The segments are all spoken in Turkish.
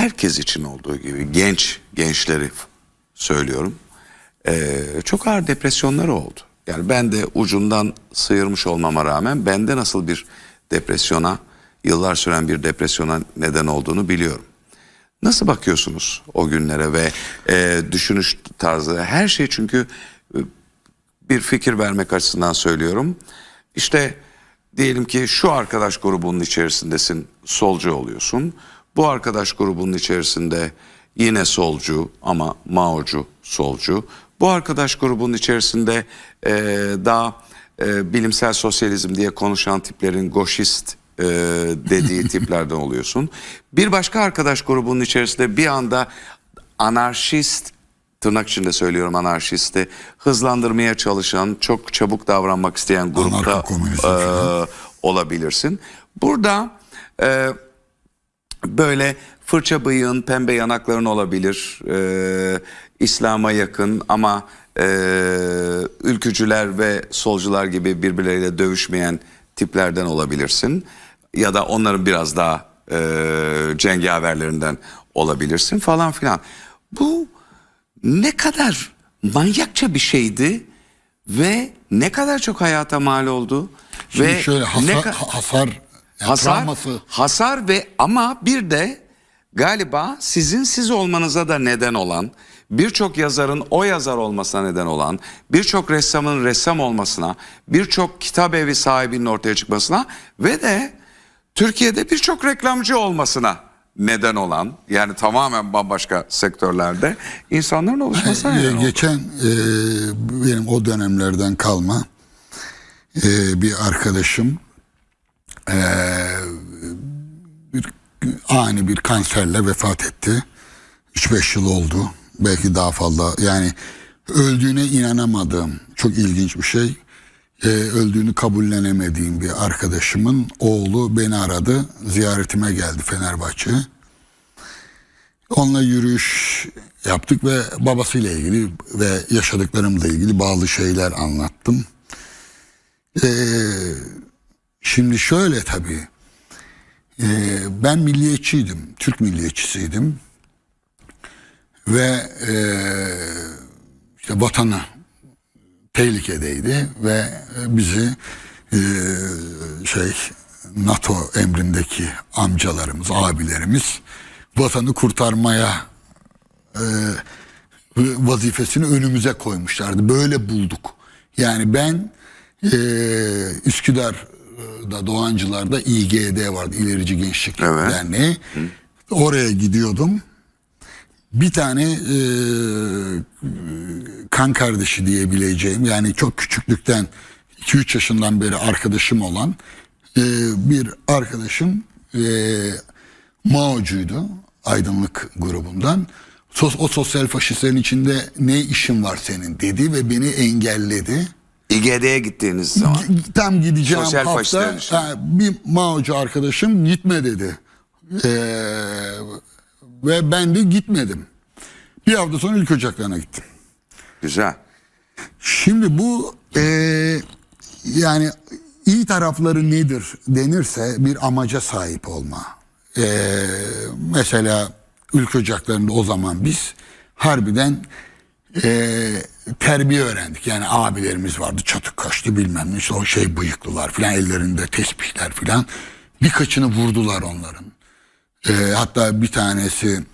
herkes için olduğu gibi genç gençleri söylüyorum. Ee, çok ağır depresyonları oldu. Yani ben de ucundan sıyırmış olmama rağmen bende nasıl bir depresyona, yıllar süren bir depresyona neden olduğunu biliyorum. Nasıl bakıyorsunuz o günlere ve e, düşünüş tarzı? Her şey çünkü e, bir fikir vermek açısından söylüyorum. İşte diyelim ki şu arkadaş grubunun içerisindesin, solcu oluyorsun. Bu arkadaş grubunun içerisinde yine solcu ama Mao'cu solcu. Bu arkadaş grubunun içerisinde e, daha e, bilimsel sosyalizm diye konuşan tiplerin goşist e, dediği tiplerden oluyorsun. Bir başka arkadaş grubunun içerisinde bir anda anarşist tırnak içinde söylüyorum anarşisti hızlandırmaya çalışan çok çabuk davranmak isteyen grupta e, olabilirsin. Burada e, böyle fırça bıyığın, pembe yanakların olabilir. E, İslam'a yakın ama e, ülkücüler ve solcular gibi birbirleriyle dövüşmeyen tiplerden olabilirsin. Ya da onların biraz daha e, cengaverlerinden olabilirsin falan filan. Bu ne kadar manyakça bir şeydi ve ne kadar çok hayata mal oldu. Şimdi ve şöyle ne hasar, ka- hasar, yani hasar, travması hasar ve ama bir de galiba sizin siz olmanıza da neden olan birçok yazarın o yazar olmasına neden olan birçok ressamın ressam olmasına birçok kitap evi sahibinin ortaya çıkmasına ve de Türkiye'de birçok reklamcı olmasına neden olan yani tamamen bambaşka sektörlerde insanların oluşmasına Ee, neden oldu. geçen e, benim o dönemlerden kalma e, bir arkadaşım e, bir ani bir kanserle vefat etti. 3-5 yıl oldu. Belki daha fazla. Yani öldüğüne inanamadığım çok ilginç bir şey. E, öldüğünü kabullenemediğim bir arkadaşımın oğlu beni aradı. Ziyaretime geldi Fenerbahçe. Onunla yürüyüş yaptık ve babasıyla ilgili ve yaşadıklarımla ilgili bazı şeyler anlattım. Ee, şimdi şöyle tabii. Ee, ben milliyetçiydim. Türk milliyetçisiydim. Ve ee, işte vatanı tehlikedeydi ve e, bizi e, şey NATO emrindeki amcalarımız, abilerimiz vatanı kurtarmaya e, vazifesini önümüze koymuşlardı. Böyle bulduk. Yani ben e, Üsküdar'da Doğancılar'da İGD vardı. İlerici Gençlik Evet. Derneği. Oraya gidiyordum. Bir tane e, kan kardeşi diyebileceğim yani çok küçüklükten 2-3 yaşından beri arkadaşım olan e, bir arkadaşım e, Mao'cuydu aydınlık grubundan. Sos, o sosyal faşistlerin içinde ne işin var senin dedi ve beni engelledi. İGD'ye gittiğiniz zaman Tam gideceğim Sosyal hafta ha, bir Mao'cu arkadaşım gitme dedi. Ee, ve ben de gitmedim. Bir hafta sonra ilk ocaklarına gittim. güzel. Şimdi bu e, yani iyi tarafları nedir denirse bir amaca sahip olma. E, mesela ülke ocaklarında o zaman biz harbiden e, terbiye öğrendik. Yani abilerimiz vardı çatık kaşlı bilmem ne işte o şey bıyıklılar filan ellerinde tesbihler filan. Birkaçını vurdular onların. E, hatta bir tanesi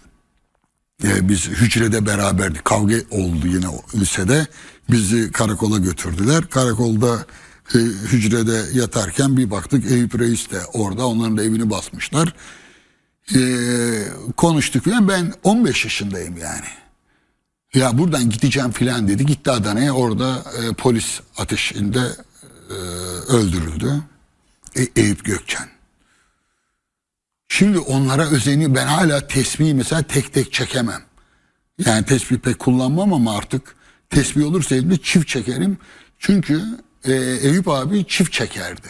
e, biz hücrede beraberdik. Kavga oldu yine lisede. Bizi karakola götürdüler. Karakolda e, hücrede yatarken bir baktık Eyüp Reis de orada. Onların da evini basmışlar. E, konuştuk falan. Ben 15 yaşındayım yani. Ya buradan gideceğim filan dedi. Gitti Adana'ya orada e, polis ateşinde e, öldürüldü. E, Eyüp Gökçen. Şimdi onlara özeni ben hala tesbihi mesela tek tek çekemem. Yani tesbih pek kullanmam ama artık tesbih olursa elimde çift çekerim. Çünkü e, Eyüp abi çift çekerdi.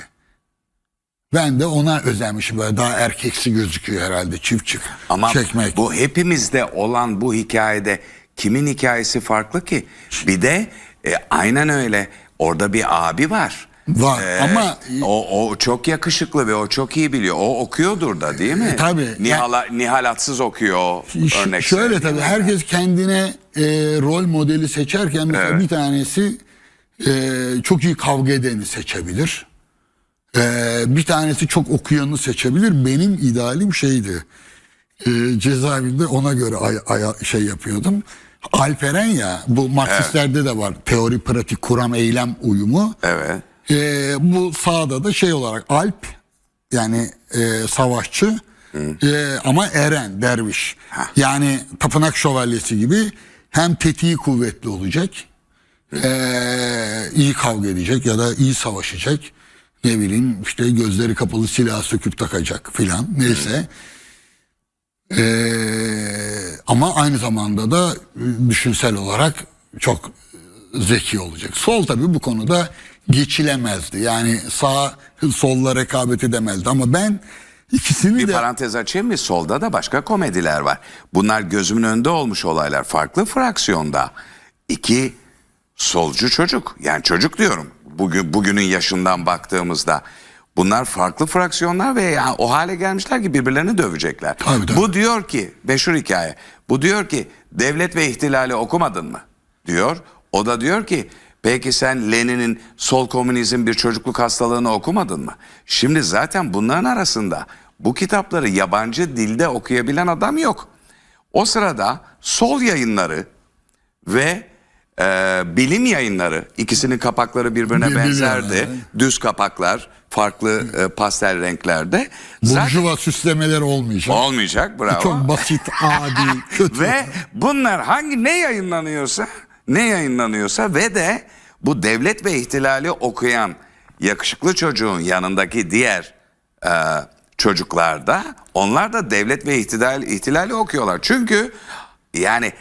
Ben de ona özenmişim böyle daha erkeksi gözüküyor herhalde çift çift Ama çekmek. bu hepimizde olan bu hikayede kimin hikayesi farklı ki? Bir de e, aynen öyle orada bir abi var. Var Ee, ama o, o çok yakışıklı ve o çok iyi biliyor. O okuyordur da değil mi? E, tabii. Nihal, Nihal Atsız okuyor örnek. Şöyle tabii herkes kendine e, rol modeli seçerken Evet. bir tanesi e, çok iyi kavga edeni seçebilir. E, bir tanesi çok okuyanı seçebilir. Benim idealim şeydi. E, cezaevinde ona göre ay- ay- şey yapıyordum. Alperen ya bu Marksistlerde de var. Teori, pratik, kuram, eylem uyumu. Evet. E, bu sağda da şey olarak Alp yani e, savaşçı e, ama eren, derviş. Yani tapınak şövalyesi gibi hem tetiği kuvvetli olacak, e, iyi kavga edecek ya da iyi savaşacak. Ne bileyim işte gözleri kapalı silah söküp takacak filan neyse. E, ama aynı zamanda da e, düşünsel olarak çok zeki olacak. Sol tabii bu konuda geçilemezdi. Yani sağ solla rekabet edemezdi ama ben ikisini Bir de parantez açayım mı? Solda da başka komediler var. Bunlar gözümün önünde olmuş olaylar. Farklı fraksiyonda. İki solcu çocuk. Yani çocuk diyorum. Bugün bugünün yaşından baktığımızda. Bunlar farklı fraksiyonlar ve yani o hale gelmişler ki birbirlerini dövecekler. Tabii, tabii. Bu diyor ki meşhur hikaye. Bu diyor ki devlet ve ihtilali okumadın mı? Diyor. O da diyor ki peki sen Lenin'in sol komünizm bir çocukluk hastalığını okumadın mı? Şimdi zaten bunların arasında bu kitapları yabancı dilde okuyabilen adam yok. O sırada sol yayınları ve e, bilim yayınları ikisinin kapakları birbirine Birbirine, benzerdi. evet. Düz kapaklar farklı e, pastel renklerde. Zaten burjuva süslemeler olmayacak. olmayacak bravo. Çok basit, adi, kötü. Ve bunlar hangi ne yayınlanıyorsa ne yayınlanıyorsa ve de bu devlet ve ihtilali okuyan yakışıklı çocuğun yanındaki diğer e, çocuklar da onlar da devlet ve ihtilal, ihtilali okuyorlar. Çünkü yani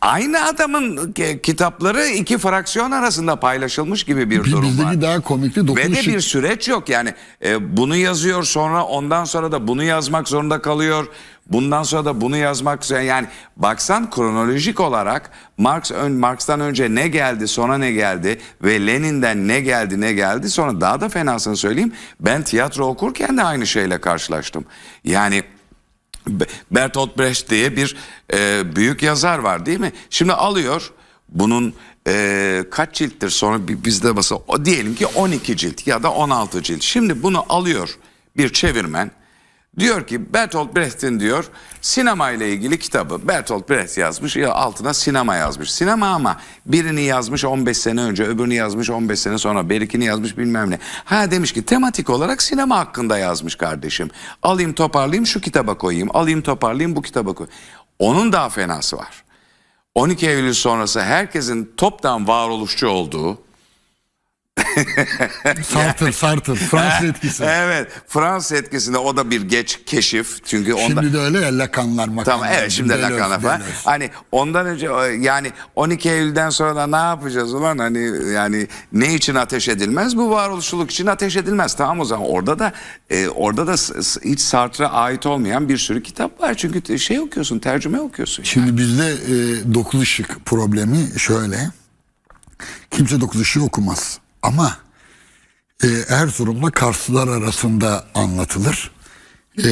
aynı adamın kitapları iki fraksiyon arasında paylaşılmış gibi bir durum var. Bizdeki daha komikti. Ve de Dokunuş bir süreç yok yani e, bunu yazıyor sonra ondan sonra da bunu yazmak zorunda kalıyor. Bundan sonra da bunu yazmak zorunda yani baksan kronolojik olarak Marx ön, Marx'tan önce ne geldi sonra ne geldi ve Lenin'den ne geldi ne geldi sonra daha da fenasını söyleyeyim ben tiyatro okurken de aynı şeyle karşılaştım. Yani Bertolt Brecht diye bir e, büyük yazar var değil mi? Şimdi alıyor bunun e, kaç cilttir sonra bi- bizde basa diyelim ki 12 cilt ya da 16 cilt. Şimdi bunu alıyor bir çevirmen. Diyor ki Bertolt Brecht'in diyor sinema ile ilgili kitabı Bertolt Brecht yazmış ya altına sinema yazmış. Sinema ama birini yazmış 15 sene önce öbürünü yazmış 15 sene sonra berikini yazmış bilmem ne. Ha demiş ki tematik olarak sinema hakkında yazmış kardeşim. Alayım toparlayayım şu kitaba koyayım alayım toparlayayım bu kitaba koyayım. Onun daha fenası var. 12 Eylül sonrası herkesin toptan varoluşçu olduğu Sartır, Sartır. Fransız etkisi. Evet Fransız etkisinde o da bir geç keşif. Çünkü onda Şimdi de öyle ya Lacanlar makanlar. Tamam evet şimdi Deleuze, Lacan'a falan. Hani ondan önce yani 12 Eylül'den sonra da ne yapacağız ulan hani yani ne için ateş edilmez? Bu varoluşçuluk için ateş edilmez. Tamam o zaman orada da e, orada da hiç Sartre'a ait olmayan bir sürü kitap var. Çünkü şey okuyorsun, tercüme okuyorsun. Şimdi bizde e, dokuz ışık problemi şöyle. Kimse dokuz ışığı okumaz. Ama e, Erzurum'la Karslılar arasında anlatılır. E,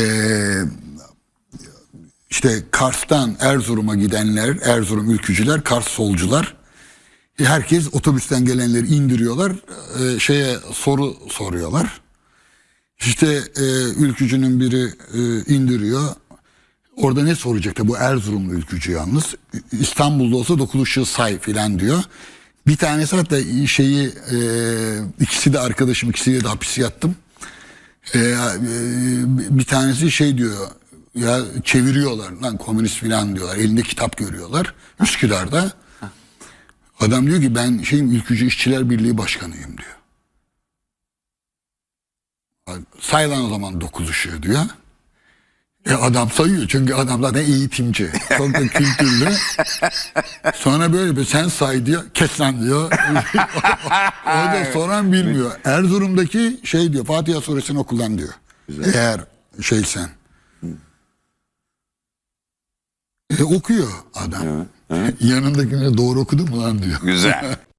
işte Kars'tan Erzurum'a gidenler, Erzurum ülkücüler, Kars solcular. E, herkes otobüsten gelenleri indiriyorlar. e, şeye soru soruyorlar. İşte e, ülkücünün biri e, indiriyor. Orada ne soracaktı? Bu Erzurumlu ülkücü yalnız. İstanbul'da olsa dokuz say filan diyor. Bir tanesi hatta şeyi e, ikisi de arkadaşım ikisiyle de hapis yattım. E, e, bir tanesi şey diyor ya çeviriyorlar lan komünist filan diyorlar. Elinde kitap görüyorlar. Üsküdar'da. Adam diyor ki ben şeyim Ülkücü İşçiler Birliği Başkanıyım diyor. Say lan o zaman dokuz ışığı diyor. E adam sayıyor çünkü adam zaten eğitimci. Çok da kültürlü. Sonra böyle bir sen say diyor. Kes lan diyor. o da soran bilmiyor. Erzurum'daki şey diyor Fatiha suresini okuldan diyor. Eğer şeysen. E, okuyor adam. Yanındakine doğru okudu mu lan diyor. Güzel.